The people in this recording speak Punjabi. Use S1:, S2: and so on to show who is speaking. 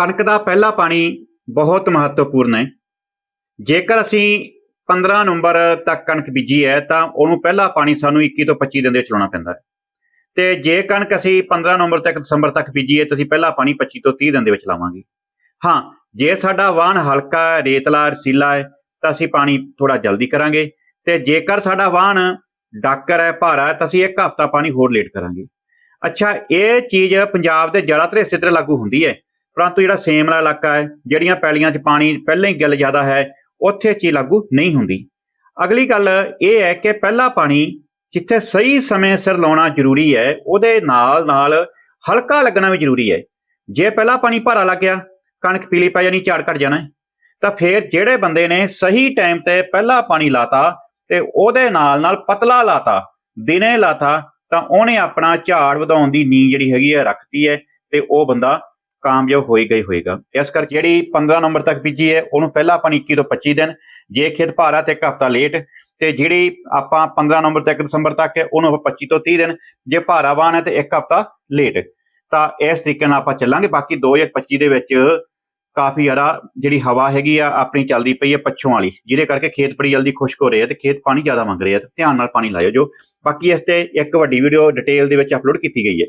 S1: ਕਣਕ ਦਾ ਪਹਿਲਾ ਪਾਣੀ ਬਹੁਤ ਮਹੱਤਵਪੂਰਨ ਹੈ। ਜੇਕਰ ਅਸੀਂ 15 ਨਵੰਬਰ ਤੱਕ ਕਣਕ ਬੀਜੀ ਹੈ ਤਾਂ ਉਹਨੂੰ ਪਹਿਲਾ ਪਾਣੀ ਸਾਨੂੰ 21 ਤੋਂ 25 ਦਿਨ ਦੇ ਵਿੱਚ ਲਾਉਣਾ ਪੈਂਦਾ ਹੈ। ਤੇ ਜੇ ਕਣਕ ਅਸੀਂ 15 ਨਵੰਬਰ ਤੱਕ ਦਸੰਬਰ ਤੱਕ ਬੀਜੀਏ ਤਾਂ ਅਸੀਂ ਪਹਿਲਾ ਪਾਣੀ 25 ਤੋਂ 30 ਦਿਨ ਦੇ ਵਿੱਚ ਲਾਵਾਂਗੇ। ਹਾਂ ਜੇ ਸਾਡਾ ਵਾਹਨ ਹਲਕਾ ਹੈ, ਰੇਤਲਾ ਰਸੀਲਾ ਹੈ ਤਾਂ ਅਸੀਂ ਪਾਣੀ ਥੋੜਾ ਜਲਦੀ ਕਰਾਂਗੇ। ਤੇ ਜੇਕਰ ਸਾਡਾ ਵਾਹਨ ਡਾਕਰ ਹੈ ਭਾਰਾ ਹੈ ਤਾਂ ਅਸੀਂ ਇੱਕ ਹਫ਼ਤਾ ਪਾਣੀ ਹੋਰ ਲੇਟ ਕਰਾਂਗੇ। ਅੱਛਾ ਇਹ ਚੀਜ਼ ਪੰਜਾਬ ਦੇ ਜ਼ਿਆਦਾਤਰ ਹਿੱਸੇ ਤੇ ਲਾਗੂ ਹੁੰਦੀ ਹੈ। ਪਰੰਤੂ ਜਿਹੜਾ ਸੇਮਲਾ ਇਲਾਕਾ ਹੈ, ਜਿਹੜੀਆਂ ਪੈਲੀਆਂ 'ਚ ਪਾਣੀ ਪਹਿਲਾਂ ਹੀ ਗਿੱਲ ਜ਼ਿਆਦਾ ਹੈ, ਉੱਥੇ ਇਹ ਚੀਜ਼ ਲਾਗੂ ਨਹੀਂ ਹੁੰਦੀ। ਅਗਲੀ ਗੱਲ ਇਹ ਹੈ ਕਿ ਪਹਿਲਾ ਪਾਣੀ ਜਿੱਥੇ ਸਹੀ ਸਮੇਂ ਸਿਰ ਲਾਉਣਾ ਜ਼ਰੂਰੀ ਹੈ, ਉਹਦੇ ਨਾਲ ਨਾਲ ਹਲਕਾ ਲੱਗਣਾ ਵੀ ਜ਼ਰੂਰੀ ਹੈ। ਜੇ ਪਹਿਲਾ ਪਾਣੀ ਭਾਰਾ ਲੱਗ ਗਿਆ, ਕਣਕ ਪੀਲੀ ਪੈ ਜਾਣੀ, ਝਾੜ ਘਟ ਜਾਣਾ, ਤਾਂ ਫਿਰ ਜਿਹੜੇ ਬੰਦੇ ਨੇ ਸਹੀ ਟਾਈਮ ਤੇ ਪਹਿਲਾ ਪਾਣੀ ਲਾਤਾ ਤੇ ਉਹਦੇ ਨਾਲ ਨਾਲ ਪਤਲਾ ਲਾਤਾ, ਦਿਨੇ ਲਾਤਾ, ਤਾਂ ਉਹਨੇ ਆਪਣਾ ਝਾੜ ਵਧਾਉਣ ਦੀ ਨੀਂਹ ਜਿਹੜੀ ਹੈਗੀ ਹੈ, ਰੱਖਤੀ ਹੈ ਤੇ ਉਹ ਬੰਦਾ ਕਾਮਯਾਬ ਹੋਏਗਾ ਹੀ ਹੋਏਗਾ। ਇਸ ਕਰਕੇ ਜਿਹੜੀ 15 ਨੰਬਰ ਤੱਕ ਬੀਜੀ ਹੈ, ਉਹਨੂੰ ਪਹਿਲਾਂ ਆਪਾਂ 21 ਤੋਂ 25 ਦਿਨ, ਜੇ ਖੇਤ ਭਾਰਾ ਤੇ ਇੱਕ ਹਫ਼ਤਾ ਲੇਟ ਤੇ ਜਿਹੜੀ ਆਪਾਂ 15 ਨੰਬਰ ਤੱਕ ਦਸੰਬਰ ਤੱਕ ਹੈ, ਉਹਨੂੰ ਆਪਾਂ 25 ਤੋਂ 30 ਦਿਨ, ਜੇ ਭਾਰਾ ਵਾਹਨ ਹੈ ਤੇ ਇੱਕ ਹਫ਼ਤਾ ਲੇਟ ਤਾਂ ਇਸ ਤਰੀਕੇ ਨਾਲ ਆਪਾਂ ਚੱਲਾਂਗੇ। ਬਾਕੀ 2025 ਦੇ ਵਿੱਚ ਕਾਫੀ ਜ਼ਿਆਦਾ ਜਿਹੜੀ ਹਵਾ ਹੈਗੀ ਆ, ਆਪਣੀ ਚੱਲਦੀ ਪਈ ਹੈ ਪੱਛੋਂ ਵਾਲੀ, ਜਿਹਦੇ ਕਰਕੇ ਖੇਤ ਬੜੀ ਜਲਦੀ ਖੁਸ਼ਕ ਹੋ ਰਹੇ ਆ ਤੇ ਖੇਤ ਪਾਣੀ ਜ਼ਿਆਦਾ ਮੰਗ ਰਹੇ ਆ। ਤੇ ਧਿਆਨ ਨਾਲ ਪਾਣੀ ਲਾਇਓ ਜੋ। ਬਾਕੀ ਇਸ ਤੇ ਇੱਕ ਵੱਡੀ ਵੀਡੀਓ ਡਿਟੇਲ ਦੇ ਵਿੱਚ ਅਪਲੋਡ ਕੀਤੀ ਗਈ ਹੈ।